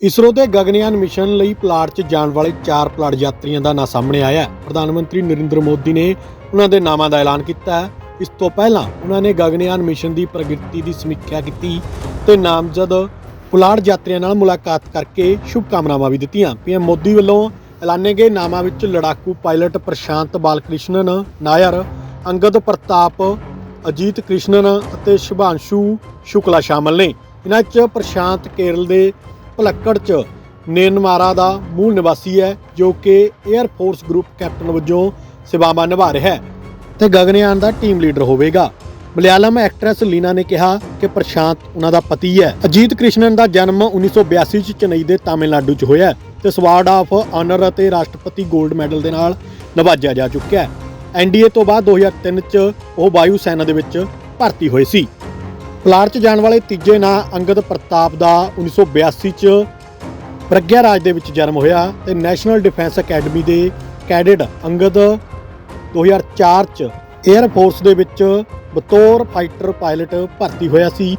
ਇਸਰੋ ਦੇ ਗਗਨਯਾਨ ਮਿਸ਼ਨ ਲਈ ਪਲਾਟ 'ਚ ਜਾਣ ਵਾਲੇ ਚਾਰ ਪਲਾਟ ਯਾਤਰੀਆਂ ਦਾ ਨਾਂ ਸਾਹਮਣੇ ਆਇਆ ਹੈ। ਪ੍ਰਧਾਨ ਮੰਤਰੀ ਨਰਿੰਦਰ ਮੋਦੀ ਨੇ ਉਹਨਾਂ ਦੇ ਨਾਮਾਂ ਦਾ ਐਲਾਨ ਕੀਤਾ ਹੈ। ਇਸ ਤੋਂ ਪਹਿਲਾਂ ਉਹਨਾਂ ਨੇ ਗਗਨਯਾਨ ਮਿਸ਼ਨ ਦੀ ਪ੍ਰਗਤੀ ਦੀ ਸਮੀਖਿਆ ਕੀਤੀ ਤੇ ਨਾਮਜ਼ਦ ਪੁਲਾੜ ਯਾਤਰੀਆਂ ਨਾਲ ਮੁਲਾਕਾਤ ਕਰਕੇ ਸ਼ੁਭਕਾਮਨਾਵਾਂ ਵੀ ਦਿੱਤੀਆਂ। ਪੀਐਮ ਮੋਦੀ ਵੱਲੋਂ ਐਲਾਨੇ ਗਏ ਨਾਮਾਂ ਵਿੱਚ ਲੜਾਕੂ ਪਾਇਲਟ ਪ੍ਰਸ਼ਾਂਤ ਬਾਲਕ੍ਰਿਸ਼ਨਨ, ਨਾਇਰ, ਅੰਗਦ ਪ੍ਰਤਾਪ, ਅਜੀਤ ਕ੍ਰਿਸ਼ਨਨ ਅਤੇ ਸ਼ੁਭਾਂਸ਼ੂ ਸ਼ੁਕਲਾ ਸ਼ਾਮਲ ਨੇ। ਇਹਨਾਂ 'ਚ ਪ੍ਰਸ਼ਾਂਤ ਕੇਰਲ ਦੇ ਭਲੱਕੜ 'ਚ ਨੇਨਮਾਰਾ ਦਾ ਮੂਲ ਨਿਵਾਸੀ ਹੈ, ਜੋ ਕਿ 에ਅਰ ਫੋਰਸ ਗਰੁੱਪ ਕੈਪਟਨ ਵਜੋਂ ਸੇਵਾਵਾਂ ਨਿਭਾ ਰਿਹਾ ਹੈ। ਤੇ ਗਗਨਯਾਨ ਦਾ ਟੀਮ ਲੀਡਰ ਹੋਵੇਗਾ। ਮਲਿਆਲਮ ਐਕਟਰੈਸ ਲੀਨਾ ਨੇ ਕਿਹਾ ਕਿ ਪ੍ਰਸ਼ਾਂਤ ਉਹਨਾਂ ਦਾ ਪਤੀ ਹੈ। ਅਜੀਤ ਕ੍ਰਿਸ਼ਨਨ ਦਾ ਜਨਮ 1982 ਚ ਚੇਨਈ ਦੇ ਤਾਮਿਲਨਾਡੂ ਚ ਹੋਇਆ ਹੈ ਤੇ ਸਵਾਰਡ ਆਫ ਆਨਰ ਅਤੇ ਰਾਸ਼ਟਰਪਤੀ 골ਡ ਮੈਡਲ ਦੇ ਨਾਲ ਨਵਾਜਿਆ ਜਾ ਚੁੱਕਿਆ ਹੈ। ਐਨਡੀਏ ਤੋਂ ਬਾਅਦ 2003 ਚ ਉਹ ਵਾਯੂ ਸੈਨਾ ਦੇ ਵਿੱਚ ਭਰਤੀ ਹੋਏ ਸੀ। ਪਲਾਟ 'ਚ ਜਾਣ ਵਾਲੇ ਤੀਜੇ ਨਾਂ ਅੰਗਦ ਪ੍ਰਤਾਪ ਦਾ 1982 ਚ ਪ੍ਰਗਿਆ ਰਾਜ ਦੇ ਵਿੱਚ ਜਨਮ ਹੋਇਆ ਤੇ ਨੈਸ਼ਨਲ ਡਿਫੈਂਸ ਅਕੈਡਮੀ ਦੇ ਕੈਡਿਟ ਅੰਗਦ 2004 ਚ 에ਅਰ ਫੋਰਸ ਦੇ ਵਿੱਚ ਬਤੌਰ ਫਾਈਟਰ ਪਾਇਲਟ ਭਰਤੀ ਹੋਇਆ ਸੀ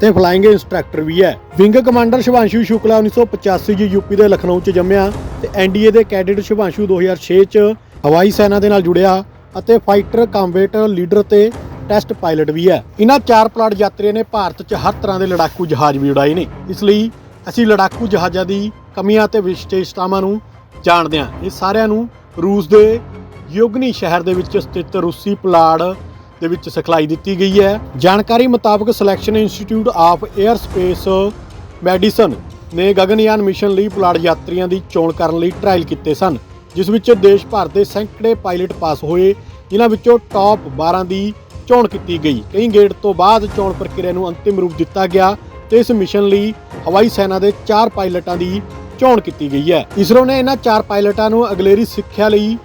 ਤੇ ਫਲਾਈਂਗ ਇੰਸਟ੍ਰਕਟਰ ਵੀ ਹੈ। ਵਿੰਗ ਕਮਾਂਡਰ ਸ਼ਿਵਾਂਸ਼ੂ ਸ਼ੁਕਲਾ 1985 ਚ ਯੂਪੀ ਦੇ ਲਖਨਊ ਚ ਜੰਮਿਆ ਤੇ ਐਨਡੀਏ ਦੇ ਕੈਡੇਟ ਸ਼ਿਵਾਂਸ਼ੂ 2006 ਚ ਹਵਾਈ ਸੈਨਾ ਦੇ ਨਾਲ ਜੁੜਿਆ ਅਤੇ ਫਾਈਟਰ ਕੰਬੈਟ ਲੀਡਰ ਤੇ ਟੈਸਟ ਪਾਇਲਟ ਵੀ ਹੈ। ਇਹਨਾਂ ਚਾਰ ਪਲਾਟ ਯਾਤਰੀਆਂ ਨੇ ਭਾਰਤ 'ਚ ਹਰ ਤਰ੍ਹਾਂ ਦੇ ਲੜਾਕੂ ਜਹਾਜ਼ ਵੀ ਉਡਾਏ ਨੇ। ਇਸ ਲਈ ਅਸੀਂ ਲੜਾਕੂ ਜਹਾਜ਼ਾਂ ਦੀ ਕਮੀਆਂ ਅਤੇ ਵਿਸ਼ੇਸ਼ਤਾਵਾਂ ਨੂੰ ਜਾਣਦੇ ਹਾਂ। ਇਹ ਸਾਰਿਆਂ ਨੂੰ ਰੂਸ ਦੇ ਯੋਗਨੀ ਸ਼ਹਿਰ ਦੇ ਵਿੱਚ ਸਥਿਤ ਰੂਸੀ ਪਲਾੜ ਦੇ ਵਿੱਚ ਸਿਖਲਾਈ ਦਿੱਤੀ ਗਈ ਹੈ। ਜਾਣਕਾਰੀ ਮੁਤਾਬਕ selection institute of air space medicine ਨੇ ਗਗਨਯਾਨ ਮਿਸ਼ਨ ਲਈ ਪਲਾੜ ਯਾਤਰੀਆਂ ਦੀ ਚੋਣ ਕਰਨ ਲਈ ਟ੍ਰਾਇਲ ਕੀਤੇ ਸਨ, ਜਿਸ ਵਿੱਚ ਦੇਸ਼ ਭਰ ਦੇ ਸੈਂਕੜੇ ਪਾਇਲਟ ਪਾਸ ਹੋਏ। ਜਿਨ੍ਹਾਂ ਵਿੱਚੋਂ ਟਾਪ 12 ਦੀ ਚੋਣ ਕੀਤੀ ਗਈ। ਕਈ ਗੇੜ ਤੋਂ ਬਾਅਦ ਚੋਣ ਪ੍ਰਕਿਰਿਆ ਨੂੰ ਅੰਤਿਮ ਰੂਪ ਦਿੱਤਾ ਗਿਆ ਤੇ ਇਸ ਮਿਸ਼ਨ ਲਈ ਹਵਾਈ ਸੈਨਾ ਦੇ 4 ਪਾਇਲਟਾਂ ਦੀ ਚੋਣ ਕੀਤੀ ਗਈ ਹੈ। ਇਸਰੋ ਨੇ ਇਹਨਾਂ 4 ਪਾਇਲਟਾਂ ਨੂੰ ਅਗਲੇਰੀ ਸਿੱਖਿਆ ਲਈ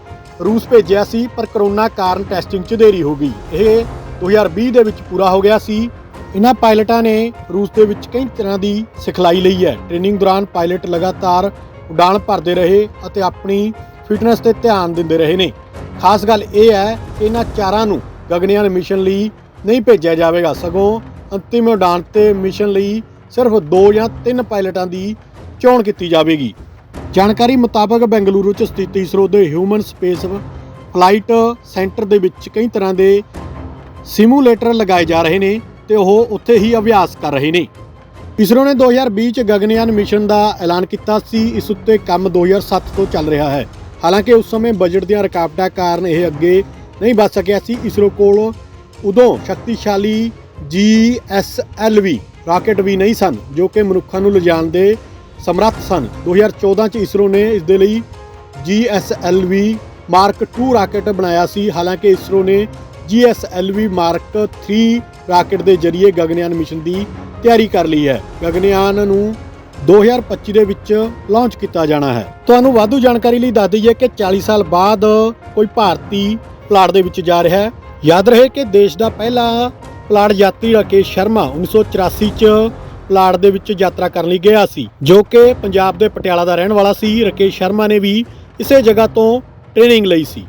ਰੂਸ ਭੇਜਿਆ ਸੀ, ਪਰ ਕਰੋਨਾ ਕਾਰਨ ਟੈਸਟਿੰਗ 'ਚ ਦੇਰੀ ਹੋ ਗਈ। ਇਹ 2020 ਦੇ ਵਿੱਚ ਪੂਰਾ ਹੋ ਗਿਆ ਸੀ। ਇਹਨਾਂ ਪਾਇਲਟਾਂ ਨੇ ਰੂਸ ਦੇ ਵਿੱਚ ਕਈ ਤਰ੍ਹਾਂ ਦੀ ਸਿਖਲਾਈ ਲਈ ਹੈ। ਟ੍ਰੇਨਿੰਗ ਦੌਰਾਨ ਪਾਇਲਟ ਲਗਾਤਾਰ ਉਡਾਣ ਭਰਦੇ ਰਹੇ ਅਤੇ ਆਪਣੀ ਫਿਟਨੈਸ ਤੇ ਧਿਆਨ ਦਿੰਦੇ ਰਹੇ ਨੇ। ਖਾਸ ਗੱਲ ਇਹ ਹੈ ਕਿ ਇਹਨਾਂ ਚਾਰਾਂ ਨੂੰ ਗਗਨਯਾਨ ਮਿਸ਼ਨ ਲਈ ਨਹੀਂ ਭੇਜਿਆ ਜਾਵੇਗਾ। ਸਗੋਂ ਅੰਤਿਮ ਉਡਾਣ ਤੇ ਮਿਸ਼ਨ ਲਈ ਸਿਰਫ 2 ਜਾਂ 3 ਪਾਇਲਟਾਂ ਦੀ ਚੋਣ ਕੀਤੀ ਜਾਵੇਗੀ। ਜਾਣਕਾਰੀ ਮੁਤਾਬਕ ਬੈਂਗਲੁਰੂ 'ਚ ਸਥਿਤ ਇਸਰੋ ਦੇ ਹਿਊਮਨ ਸਪੇਸ ਫਲਾਈਟ ਸੈਂਟਰ ਦੇ ਵਿੱਚ ਕਈ ਤਰ੍ਹਾਂ ਦੇ ਸਿਮੂਲੇਟਰ ਲਗਾਏ ਜਾ ਰਹੇ ਨੇ ਤੇ ਉਹ ਉੱਥੇ ਹੀ ਅਭਿਆਸ ਕਰ ਰਹੇ ਨੇ। ਇਸਰੋ ਨੇ 2020 ਚ ਗਗਨਯਾਨ ਮਿਸ਼ਨ ਦਾ ਐਲਾਨ ਕੀਤਾ ਸੀ। ਇਸ ਉੱਤੇ ਕੰਮ 2007 ਤੋਂ ਚੱਲ ਰਿਹਾ ਹੈ। ਹਾਲਾਂਕਿ ਉਸ ਸਮੇਂ ਬਜਟ ਦੀਆਂ ਰੁਕਾਵਟਾਂ ਕਾਰਨ ਇਹ ਅੱਗੇ ਨਹੀਂ ਬਚ ਸਕਿਆ ਸੀ। ਇਸਰੋ ਕੋਲ ਉਦੋਂ ਸ਼ਕਤੀਸ਼ਾਲੀ GSLV ਰਾਕੇਟ ਵੀ ਨਹੀਂ ਸਨ, ਜੋ ਕਿ ਮਨੁੱਖਾਂ ਨੂੰ ਲਿਜਾਣ ਦੇ ਸਮਰੱਥ ਸਨ। 2014 ਚ ਇਸਰੋ ਨੇ ਇਸ ਦੇ ਲਈ GSLV ਮਾਰਕ 2 ਰਾਕੇਟ ਬਣਾਇਆ ਸੀ। ਹਾਲਾਂਕਿ ਇਸਰੋ ਨੇ GSLV ਮਾਰਕ 3 ਰਾਕੇਟ ਦੇ ਜ਼ਰੀਏ ਗਗਨਯਾਨ ਮਿਸ਼ਨ ਦੀ ਤਿਆਰੀ ਕਰ ਲਈ ਹੈ। ਗਗਨਯਾਨ ਨੂੰ 2025 ਦੇ ਵਿੱਚ ਲਾਂਚ ਕੀਤਾ ਜਾਣਾ ਹੈ। ਤੁਹਾਨੂੰ ਵਾਧੂ ਜਾਣਕਾਰੀ ਲਈ ਦੱਸ ਦਈਏ ਕਿ 40 ਸਾਲ ਬਾਅਦ ਕੋਈ ਭਾਰਤੀ ਪਲਾਟ ਦੇ ਵਿੱਚ ਜਾ ਰਿਹਾ ਹੈ। ਯਾਦ ਰਹੇ ਕਿ ਦੇਸ਼ ਦਾ ਪਹਿਲਾ ਪਲਾਟ ਯਾਤਰੀ ਰਾਕੇਸ਼ ਸ਼ਰਮਾ 1984 ਚ ਪਲਾਟ ਦੇ ਵਿੱਚ ਯਾਤਰਾ ਕਰਨ ਲਈ ਗਿਆ ਸੀ, ਜੋ ਕਿ ਪੰਜਾਬ ਦੇ ਪਟਿਆਲਾ ਦਾ ਰਹਿਣ ਵਾਲਾ ਸੀ। ਰਾਕੇਸ਼ ਸ਼ਰਮਾ ਨੇ ਵੀ ਇਸੇ ਜਗ੍ਹਾ ਤੋਂ ਟ੍ਰੇਨਿੰਗ ਲਈ ਸੀ।